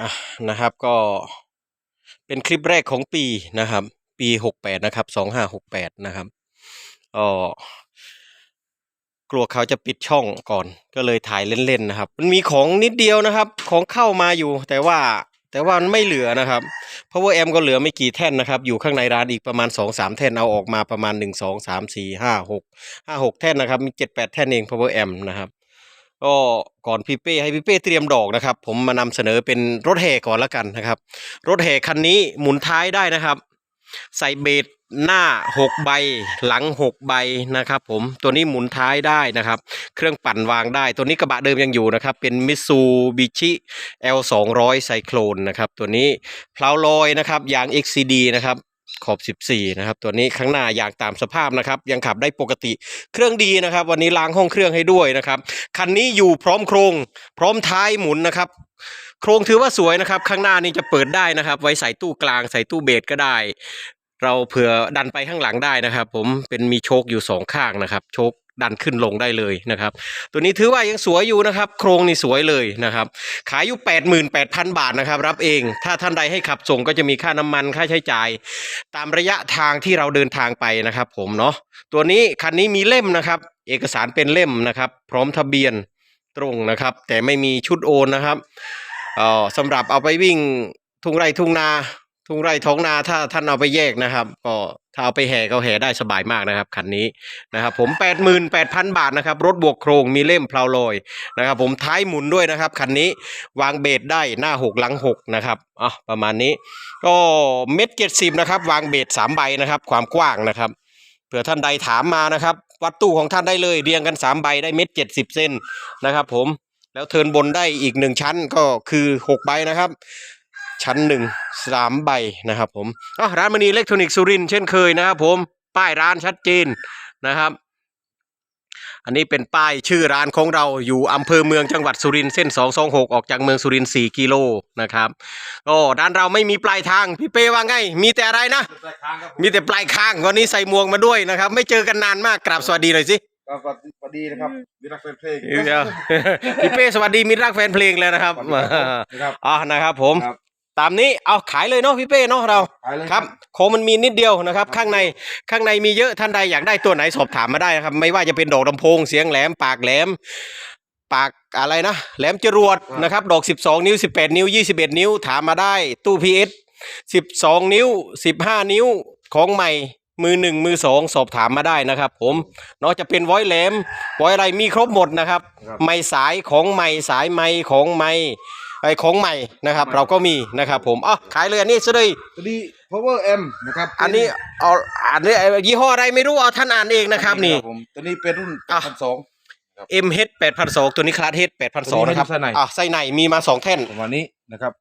อะนะครับก็เป็นคลิปแรกของปีนะครับ ปีหกแปดนะครับสองห้าหกแปดนะครับก็กลัวเขาจะปิดช่องก่อน ก็เลยถ่ายเล่นๆนะครับ มันมีของนิดเดียวนะครับ ของเข้ามาอยู่ แต่ว่าแต่ว่ามันไม่เหลือนะครับ power amp ก็เหลือไม่กี่แท่นนะครับ อยู่ข้างในร้านอีกประมาณสองสามแท่นเอาออกมาประมาณหนึ่งสองสามสี่ห้าหกห้าหกแท่นนะครับ มีเจ็ดแปดแท่นเอง power amp นะครับ ก็ก่อนพี่เป้ให้พี่เป้เตรียมดอกนะครับ ผมมานำเสนอเป็นรถแห่ก่อนละกันนะครับ รถแห่คันนี้หมุนท้ายได้นะครับ ใส่เบสหน้า 6 ใบ หลัง 6 ใบนะครับ ผมตัวนี้หมุนท้ายได้นะครับ เครื่องปั่นวางได้ ตัวนี้กระบะเดิมยังอยู่นะครับ เป็นมิซูบิชิ L 2 0 0ไซโคลนนะครับ ตัวนี้เพลาลอยนะครับยาง XCD นะครับ ขอบ 14 นะครับ ตัวนี้ข้างหน้ายางตามสภาพนะครับ ยังขับได้ปกติ เครื่องดีนะครับ วันนี้ล้างห้องเครื่องให้ด้วยนะครับ คันนี้อยู่พร้อมโครง พร้อมท้ายหมุนนะครับ โครงถือว่าสวยนะครับ ข้างหน้านี่จะเปิดได้นะครับ ไว้ใส่ตู้กลางใส่ตู้เบสก็ได้ เราเผื่อดันไปข้างหลังได้นะครับ ผมเป็นมีโชคอยู่สองข้างนะครับ โชค ดันขึ้นลงได้เลยนะครับ ตัวนี้ถือว่ายังสวยอยู่นะครับ โครงนี่สวยเลยนะครับ ขายอยู่ 88,000 บาทนะครับ รับเอง ถ้าท่านใดให้ขับส่งก็จะมีค่าน้ำมันค่าใช้จ่าย ตามระยะทางที่เราเดินทางไปนะครับ ผมเนาะตัวนี้คันนี้มีเล่มนะครับ เอกสารเป็นเล่มนะครับ พร้อมทะเบียนตรงนะครับ แต่ไม่มีชุดโอนนะครับเอ่อสำหรับเอาไปวิ่งทุ่งไร่ทุ่งนา ทุ่งไร่ท้องนาถ้าท่านเอาไปแยกนะครับ ก็ ถ้าเอาไปแห่ก็แห่ได้สบายมากนะครับคันนี้นะครับผม 88,000 บาทนะครับรถบวกโครงมีเล่มเพลาลอยนะครับผมท้ายหมุนด้วยนะครับคันนี้วางเบสได้หน้าหกหลังหกนะครับอะประมาณนี้ ก็เม็ดเจ็ดสิบนะครับวางเบสสามใบนะครับความกว้างนะครับเผื่อท่านใดถามมานะครับวัดตู้ของท่านได้เลยเรียงกันสามใบได้เม็ดเจ็ดสิบเซนนะครับผมแล้วเทินบนได้อีกหนึ่งชั้นก็คือหกใบนะครับ ชั้นหนึ่งสามใบนะครับผมอะร้านมณีอิเล็กทรอนิกส์สุรินทร์เช่นเคยนะครับผมป้ายร้านชัดเจนนะครับ อันนี้เป็นป้ายชื่อร้านของเราอยู่อำเภอเมืองจังหวัดสุรินทร์เส้น 226 ออกจากเมืองสุรินทร์4กิโลนะครับก็ด้านเราไม่มีปลายทางพี่เป้ว่าไง มีแต่อะไรนะ มีแต่ปลายข้างวันนี้ใส่หมวกมาด้วยนะครับ ไม่เจอกันนานมากกราบสวัสดีหน่อยสิก็สวัสดีนะครับมีรักแฟนเพลงเดี๋ยวพี่เป้สวัสดีมิตรรักแฟนเพลงเลยนะครับสวัสดีครับอ่านะครับผมครับ ตามนี้เอาขายเลยเนาะพี่เป้เนาะเราขายเลยครับโครงมันมีนิดเดียวนะครับ ข้างในข้างในมีเยอะท่านใดอยากได้ตัวไหนสอบถามมาได้นะครับ ไม่ว่าจะเป็นดอกลำโพงเสียงแหลมปากแหลม ปากอะไรนะแหลมจรวดนะครับ ดอก 12 นิ้ว 18 นิ้ว 21 นิ้วถามมาได้ ตู้พีเอส12 นิ้ว 15 นิ้วของใหม่มือหนึ่งมือสองสอบถามมาได้นะครับ ผมเนาะจะเป็นไว้แหลมไว้อะไรมีครบหมดนะครับครับไม้สายของใหม่สายไม้ของไม้ ไอของใหม่นะครับ เราก็มีนะครับผมอ๋อขายเลยอันนี้ซะเลยตัวนี้ power m นะครับอันนี้เอาอันนี้ยี่ห้ออะไรไม่รู้เอาท่านอ่านเองนะครับนี่ผมตัวนี้เป็นรุ่นอะพันสอง MH 8,200ตัวนี้คลาส H 8,200นะครับตัวนี้ให้ดูไส้ในอะไส้ในมีมาสองแท่นประมาณนี้นะครับ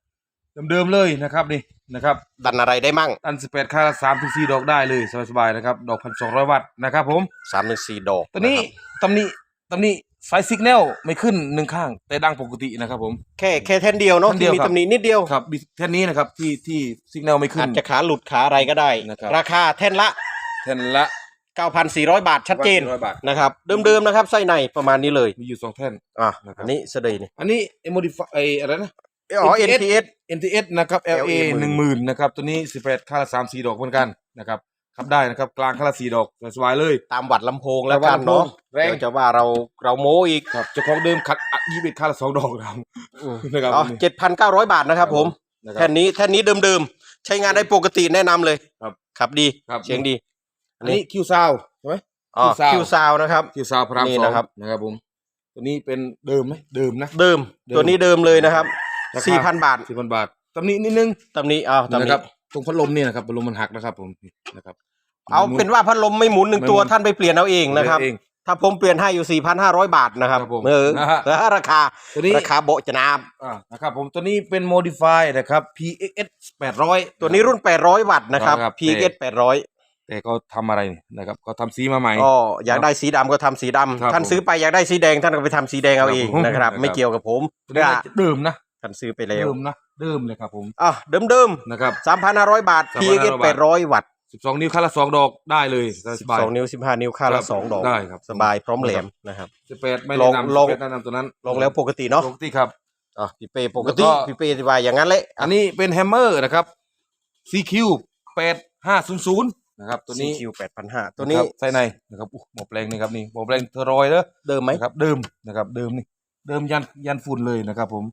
เดิมๆเลยนะครับนี่นะครับดันอะไรได้มั่งอันสิบแปดค่าสามถึงสี่ดอกได้เลยสบายๆนะครับ ดอกพันสองร้อยวัตต์นะครับผมสามถึงสี่ดอกตัวนี้ะครับตำหนี้ตำหนี้ ไฟสิกแนลไม่ขึ้นหนึ่งข้าง แต่ดังปกตินะครับผม แค่แค่แท่นเดียวเนาะแท่นเดีที่ยวมีครับ ตำหนินิดเดียวครับมีแท่นนี้นะครับที่ที่สิกแนลไม่ขึ้อานจจะขาหลุดขาอะไรก็ได้ นะครับ ราคาแท่นละ แท่นละ 9,400 บาทชัดเจน1,400บาท นะครับ เดิมๆนะครับไส้ในประมาณนี้เลย มีอยู่สองแท่น อะ นะครับ อันนี้เสดยนี่อันนี้เอโมดิฟไออะไรนะ อ๋อ NTS NTS NTS นะครับ LA LA หนึ่งหมื่นนะครับ ตัวนี้สิบแปดค่าละสามสี่ดอกเหมือนกันนะครับ ขับได้นะครับ กลางค่าละสี่ดอกสบายๆเลย ตามวัดลำโพงแล้วกันเนาะแรงเดี๋ยวจะว่าเราเราโม้อีกครับเจ้าของเดิมขัดยี่สิบค่าละสองดอกครับนะครับอ๋อเจ็ดพันเก้าร้อยบาทนะครับ ผมนะครัแท่บนนี้แท่นนี้เดิมๆใช้งานได้ปกติแนะนำเลยครับขับดีครับเสียงดีอันนี้คิวซาวใช่ไหมอ๋อ Q-Sound คิวซาวนะครับคิวซาวพระรามนี่สองนะครับนะครับผมตัวนี้เป็นเดิมไหมเดิมนะเดิมเดิมตัวนี้เดิมเลยนะครับราคาสี่พันบาทสี่พันบาทตำหนี้นิดนึงตำนี้อ้าวตำนะนี้ครับ ตรงพัดลมเนี่ยนะครับพัดลมมันหักนะครับ ผมนะครับ เอาเป็นว่าพัดลมไม่หมุนหนึ่งตัวไม่หมุนท่านไปเปลี่ยนเอาเองนะครับ เอง ถ้าผมเปลี่ยนให้อยู่สี่พันห้าร้อยบาทนะครับครับผมเออนะฮะ แล้วราคาตัวนี้ราคาโบะจะนาบอ่านะครับผมตัวนี้เป็น modify นะครับ PX 800ตัวนี้รุ่น 800 วัตต์นะครับ ครับ PX 800แต่ก็ทำอะไรนะครับก็ทำสีมาใหม่ ก็อยากได้สีดำก็ทำสีดำครับท่านผมซื้อไปอยากได้สีแดงท่านก็ไปทำสีแดงเอาเองครับผมนะครับนะครับไม่เกี่ยวกับผมตัวนี้เดิมนะ ท่านซื้อไปแล้วเดิมนะเดิมเลยครับผมอะเดิมนะครับๆ3,500บาท PX 3,500 800วัตต์12นิ้วค่าละ2ดอกได้เลยสบาย12นิ้ว15นิ้วค่าครัละบ2ดอกได้ครับสบายพร้อมแหลมครับนะครับ18ไม่ลแนะองนำลอง18แนะนำตัวนั้นลองแล้วปกติเนาะปกติครับอะพี่เป้ปกติแล้วก็พี่เป้อธิบายอย่างนั้นเลยอันนี้เป็นแฮมเมอร์นะครับ CQ 8500นะครับตัวนี้คิวแปดพันห้าตัวนี้ะครับไส้ในนะครับอู้หมอแปลงนี่ครับนี่หมอแปลงเทอรอยด์เด้อเดิมไหมนะครับเดิมนะครับเดิมนี่เดิมยันยันฝุ่นเลยนะครับผม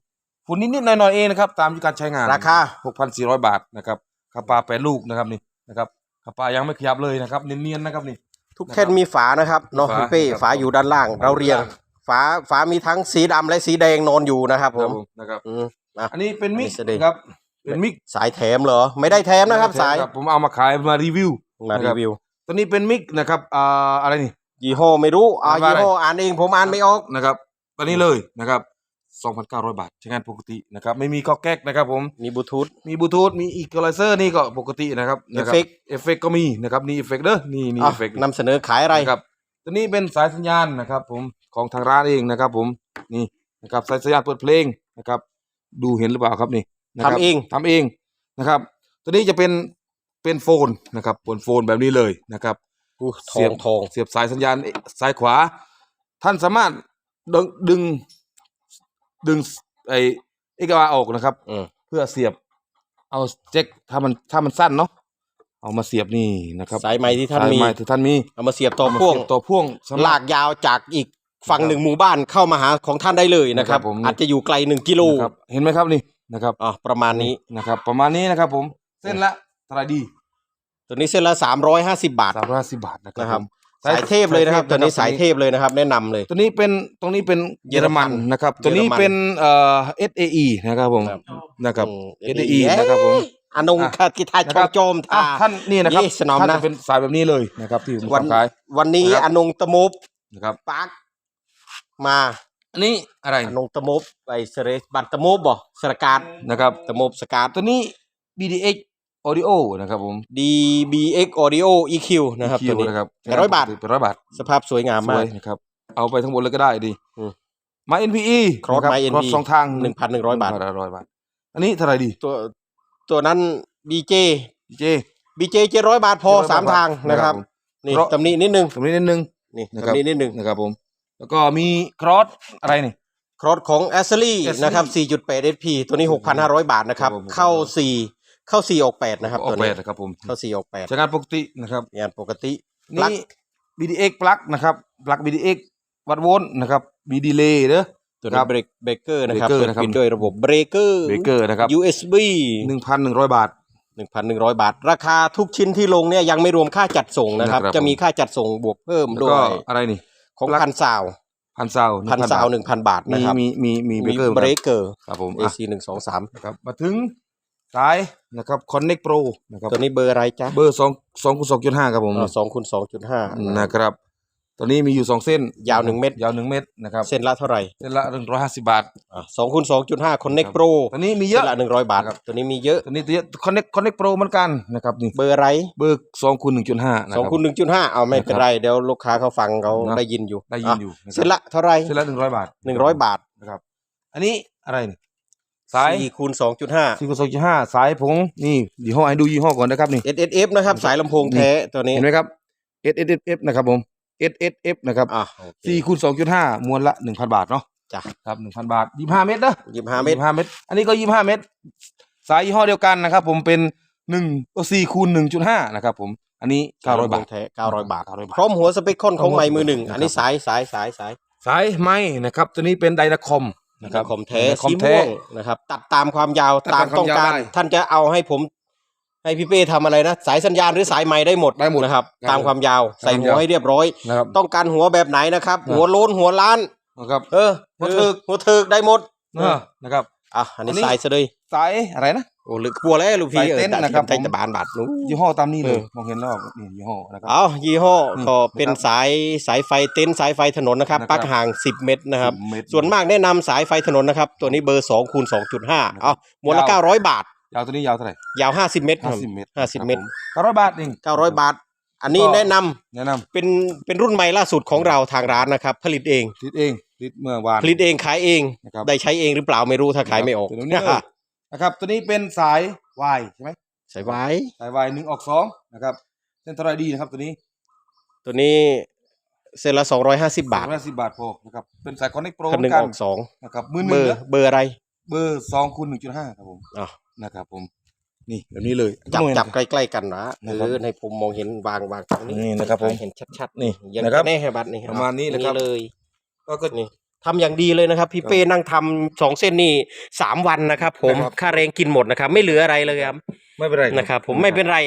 ฝุ่นนิดๆหน่อยๆเองนะครับ ตามการใช้งานราคา 6,400 บาทนะครับคาปาแปดลูกนะครับนี่นะครับคาปายังไม่ขยับเลยนะครับเนียนๆนะครับนี่ ทุกแท่นมีฝานะครับเนาะฝาพี่เป้ครับฝาอยู่ด้านล่าง เราเรียงด้านล่ฝาฝามีทั้งสีดำและสีแดงนอนอยู่นะครับผมนะครับอืมอะอันนี้เป็นมิกนี่แสดงครับเป็นมิกสายแถมเหรอ ไม่ได้แถมนะครับสายผมเอามาขายมารีวิวมานะครีรับวิวตัวนี้เป็นมิกนะครับอ่าอะไรนี่ยี่ห้อไม่รู้อ่าอ่านว่ายี่อะไรห้ออ่านเองผมอ่านไม่ออกนะครับตัวนี้เลยนะครับ 2,900 บาท ใช้งานปกตินะครับ ไม่มีก็แก๊กนะครับผม มีบลูทูธ มีบลูทูธ มีอีกไลเซอร์นี่ก็ปกตินะครับนะครับเอฟเฟกต์เอฟเฟกต์ก็มีนะครับนี่เอฟเฟกต์เด้อ นี่นี่อะเอฟเฟกต์นำเสนอขายอะไรนะครับ ตัวนี้เป็นสายสัญญาณนะครับผม ของทางร้านเองนะครับผม นี่นะครับสายสัญญาณเปิดเพลงนะครับ ดูเห็นหรือเปล่าครับนี่นะครับทำเองทำเองนะครับ ตัวนี้จะเป็นเป็นโฟนนะครับบนโฟนแบบนี้เลยนะครับอู้ทเสีอยงบทอง เสียบสายสัญญาณซ้ายขวา ท่านสามารถดึง ดึงดึงไอเอกวาออกนะครับ อืม เพื่อเสียบ เอาเจ็คถ้ามันถ้ามันสั้นเนาะเอามาเสียบนี่นะครับสายไม้ที่ท่านสยมีไม้ที่ท่านมีเอามาเสียบต่อเามาพ่วง เสียบต่อพ่วงสำหรับ ลากยาวจากอีกฝั่งหนึ่งหมู่บ้านเข้ามาหาของท่านได้เลยนะครับนะครับผม อาจจะอยู่ไกลหนึ่งกิโลนะครับเห็นไหมครับนี่นะครับอะประมาณนี้ นะครับ ประมาณนี้นะครับ ผมเส้นละเท่าไหรดีตัวนี้เส้นละสามร้อยห้าสิบาท สามร้อยห้าสิบบาทนะครันะครับผม สายเทพเลยนะครับตัวนี้สายเทพเลยนะครับ แนะนำเลย ตัวนี้เป็นตรงนี้เป็นเยอรมันเยอรมันนะครับเยอรมันตัวนี้เป็นเอ่อ SAE นะครับผมครับนะครับอืม SAE นะครับผมอนงอะคากิทานะชครัอบมโจมอะทาท่านนี่นะครับนี่สนอมท่านนะจะเป็นสายแบบนี้เลยนะครับที่ผมวันทำขายวันนี้นะครับอนงตะมบนะครับปักมาอันนี้อะไรอนงตะมบไปเสเรสบัตรตะมบบ่สรกาดนะครับตะมบสกาดตัวนี้ BDX Audio นะครับผม DBX Audio EQ นะครับ EQ ตัวนี้นะครับแปดร้อยบาทเป็นร้อยบาท สภาพสวยงามสมาวก ยนะครับ เอาไปทั้งหมดเลยก็ได้ดีอืมมา NPE Cross นะครับ My NPE Cross สองทาง1,100บาท ร้อยบาท อันนี้เท่าไหร่ดีตัวตัวนั้น BJ เจ BJ เจ็ดร้อยบาทพอ700สามทางนะครับผมนี่เพราะ ตำหนินิดนึง ตรงนี้นิดนึง นี่นะครับ ตำหนินิดนึงนะครับผม แล้วก็มี Cross อะไรนี่ ครอสของ a s s e r y Assery นะครับ 4.8 SP ตัวนี้ 6,500 บาทนะครับ ครับผม เข้า 4 เข้า4ออก8นะครับออตัวกแปนี้ดนะครับผมเข้า4ออกใช้งานปกตินะครับ8งานปกตินี่ BDX ปลั๊กนะครับปลั๊ก BDX วัดโวลต์นะครับ B delay เด้อ ตัวครันี้บเบรกเบรกเกอร์นะครับเบรกเกอร์เปิดนะครับ ปิดด้วยระบบเบรกเกอร์ เบรกเกอร์นะครับ USB หนึ่งพันหนึ่งร้อยบาท 1,100 บาท ราคาทุกชิ้นที่ลงเนี่ยยังไม่รวมค่าจัดส่งนะครับ นะครับจะมีค่าจัดส่งบวกเพิ่มแล้วด้วก็ยอะไรนี่ ของปลั๊ก พันซาวพันซาวพันซาวหนึ่งพันบาทมีนะครับมีมีมีเบรกเกอร์เบรกเกอร์ ครับผมอะ AC หนึ่งสองสาม นะครับมาถึง สายนะครับ Connect Pro นะครับตัวนี้เบอร์อะไรจ๊ะเบอร์สองสองคูณสองจุดห้าครับผมสองคูณสองจุดห้านะครับตัวนี้มีอยู่สองเส้นยาวหนึ่งเมตร ยาวหนึ่งเมตรนะครับเส้นละเท่าไหร่เส้นละหนึ่งร้อยห้าสิบบาทสองคูณสองจุดห้า Connect Pro ตัวนี้มีเยเส้อะนละหนึ่งร้อยบาทครับตัวนี้มีเยอะตัวนี้ตัวเยอะ Connect Connect Pro เหมือนกันนะครับนี่เบอร์อะไรเบอร์สองคูณหนึ่งจุดห้านะสองรับคูณหนึ่งจุดห้าเอาไม่เป็นไรเดี๋ยวลูกค้าเขาฟังเขานะได้ยินอยู่ได้ยินอยู่นะครับเส้นละเท่าไหร่เส้นละหนึ่งร้อยบาทหนึ่งร้อยบาทนะครับอันนี้อะไรนี่ สายสี่คูณสองจุดห้าสี่คูณสองจุดห้าสายผงนี่ยี่ห้อให้ดูยี่ห้อก่อนนะครับนี่ S S F นะครับ สายลำโพงแท้ตัวนี้เห็นไหมครับ S S F นะครับผม S S F นะครับอะโอเคสี่คูณสองจุดห้ามวลละหนึ่งพันบาทเนาะจ้ะครับหนึ่งพันบาทยี่ห้าเมตรนะยี่สิบห้าเมตรยี่ห้าเมตร อันนี้ก็ยี่ห้าเมตร สายยี่ห้อเดียวกันนะครับผมเป็นหนึ่งสี่คูณหนึ่งจุดห้านะครับผมอันนี้เก้าร้อยบาทแท้เก้าร้อยบาท900บาท พร้อมหัวสเปคคอนของไม้มือหนึ่งนะครับอันนี้สายสายสายสาย สายไม้นะครับ ตัวนี้เป็นไดนาคอม นะครับคอมแท้คอสีมแท้ม่วงนะครับ ตัดตามความยาวตัดตาตามมต้องการความยาวได้ท่านจะเอาให้ผม ให้พี่เป้ทำอะไรนะ สายสัญญาณหรือสายไม้ได้หมดได้หมดนะครับได้หมดตามความยาวใส่ตามความหัวยาวให้เรียบร้อยนะครับต้องการหัวแบบไหนนะครับอ่าหัวโล้นหัวล้านนะครับเออหัวเถิกหัวเถิกได้หมดเออนะครับอะอันนี้อันนี้สายซะเลยสายอะไรนะ โอ้ลึกกลัวแล้วลูกพี่สายเต้นออนะครับไทยผม ตะบานบาทนู้ยี่ห้อตามนี้เลยเออ มองเห็นแล้วนี่ยี่ห้อนะครับเอายี่ห้อนี่ก็เป็นนะครับสายสายไฟเต็นท์สายไฟถนนนะครับนะครับปลั๊กห่าง 10 เมตรนะครับ10เมตรส่วนมากแนะนำสายไฟถนนนะครับ ตัวนี้เบอร์2คูณ2.5เอามวลละ ยาว 900 บาท ยาวตัวนี้ยาวเท่าไหร่ยาว 50 เมตรครับห้าสิบเมตร50เมตร เก้าร้อยบาทเอง 900 บาท อันนี้ก็ แนะนำแนะนเป็นเป็นรุ่นใหม่ล่าสุดของเราทางร้านนะครับ ผลิตเองำผลิตเองผลิตเมื่อวานผลิตเองขายเอง นะครับ ได้ใช้เองหรือเปล่าไม่รู้ถ้าขายไม่ออกตัวนี้เลยนะครับตัวนี้เป็นสายวายใช่ไหมใส่ไว้สายวายหนึ่งออกสองนะครับเส้นเท่าไหรดีนะครับตัวนี้ตัวนี้เส้นละ250บาทร้อยสิบบาทพอนะครับเป็นสายคอนเนคโปรคันหนึ่งกัอนอกสองนะครับมือหเบนึ่องร์นะเบอร์อะไรเบอร์สองคูณหนึ่งจุดห้าครับผมอะนะครับผมนี่แบบนี้เลยจับต้องเห็นจับใกล้ๆกันนะนะครับเออในผมมองเห็นวางวางตรงนี้นี่นะครับผมเห็นชัดๆนี่ยังนะครับแน่บัตรนี่ประมาณนี้เอนะครับ เลย ก็ก็นี่ ทำอย่างดีเลยนะครับ พี่เป้นั่งทำสองเส้นนี่สามวันนะครับ ผมนะครับ ค่าแรงกินหมดนะครับ ไม่เหลืออะไรเลยครับไม่เป็นไรนะครับ ผมไม่เป็นไร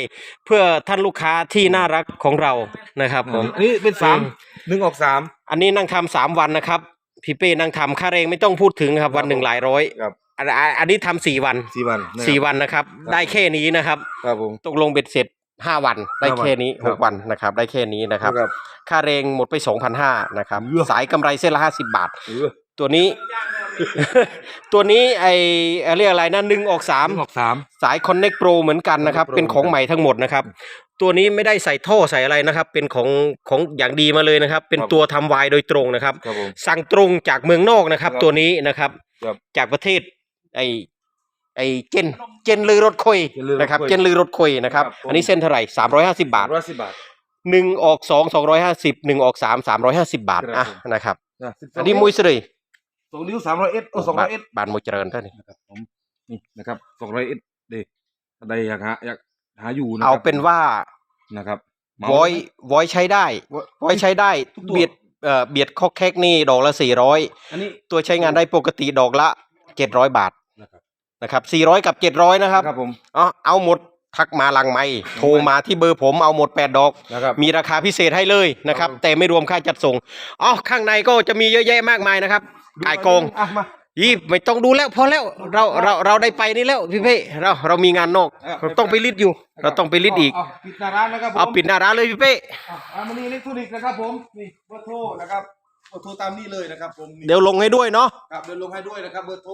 เพื่อท่านลูกค้าที่น่ารักของเรานะครับผม อันนี่เป็นสามอืม หนึ่งออกสาม อันนี้นั่งทำสามวันนะครับ พี่เป้นั่งทำค่าแรงไม่ต้องพูดถึงครับ วันหนึ่งหลายร้อยครับ อันอันอันนี้ทำสี่วันสี่วันนะครับสี่วันนะครับครับได้แค่นี้นะครับ ครับผม ตกลงเบ็ดเสร็จ ห้าวันได้ห้าวันแค่นี้ครัหบกวันนะครับ ได้แค่นี้นะครับครับ ค่าแรงหมดไปสองพันห้านะครับเยอะสายกำไรเส้นละห้าสิบบาทเออตัวนี้ ตัวนี้ไอเอ่อเรียกอะไรนะหนึ่งออกสามหนึ่งออกสามสาย Connect Pro เหมือนกันนะครับ Connect Pro เป็นของใหม่ทั้งหมดนะครับ ตัวนี้ไม่ได้ใส่ท่อใส่อะไรนะครับ เป็นของของอย่างดีมาเลยนะครับ เป็นครับตัวทำวายโดยตรงนะครับครับผมสั่งตรงจากเมืองนอกนะครับครับตัวนี้นะครับครับ จากประเทศไอ ไอเจนเจนลือรถคอยเจนลือรถนะครับคุยเจนลือรถคอยนะครับครับผมอันนี้เส้นเท่าไหร่สามร้อยห้าสิบาท ร้อยสิบบาท หนึ่งออกสองสองร้อยห้าสิบหนึ่งออกสามสามร้อยห้าสิบาทครับ อะผมนะครับนะ12อันนี้มุ้ยสิเลยสองนิ้วสามร้อยเอ็ดโอ้สองร้อยเอ็ดบานมุ้ยเจริญเท่านี้นะครับผมนี่นะครับสองร้อยเอ็ดเดใดอยากหาอยากหาอยู่นะคเอารับเป็นว่านะครับเมา วอยวอยใช้ได้วอยใช้ได้ทุกตัว เบียดเอ่อเบียดคอกแคกนี่ดอกละสี่ร้อยอันนี้ตัวใช้งานได้ปกติดอกละเจ็ดร้อยบาท นะครับนะครับสี่ร้อยกับเจ็ดร้อยนะครับครับผมอ๋อเอาหมดทักมาหลังไม่โทรมาที่เบอร์ผมเอาหมดแปดดอก นะครับมีราคาพิเศษให้เลยนะครับครับผมแต่ไม่รวมค่าจัดส่งอ๋อข้างในก็จะมีเยอะแยะมากมายนะครับกายโกงอะมา ยี่ไม่ต้องดูแล้วพอแล้วเราเราเราได้ไปนี่แล้วพี่เพ่เราเรามีงานนอกเออ เราต้องไปลิดอยู่ เราต้องไปลิดอีก เาปิดหน้าร้านนะครับผมเอาปิดหน้าร้านเลยพี่เป้อะอามานี่อิเล็กทรอนิกส์นะครับผมนี่เบอร์โทรนะครับเบอร์โทรตามนี้เลยนะครับผมนี่เดี๋ยวลงให้ด้วยเนาะครับเดินลงให้ด้วยนะครับเบอร์โทร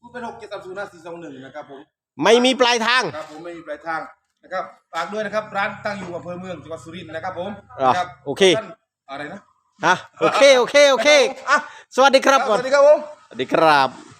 ศูนย์เป็นหกเจ็ดสามศูนย์ห้าสี่สองหนึ่งนะครับผมไม่มีปลายทาง ครับผมไม่มีปลายทางนะครับฝากด้วยนะครับร้านตั้งอยู่อำเภอเมืองจังหวัดสุรินทร์นะครับผมอะนะครับโอเค ท่านอะไรนะ อะโอเคโอเคโอเคอะสวัสดีครับสวัสดีครับผม สวัสดีครับ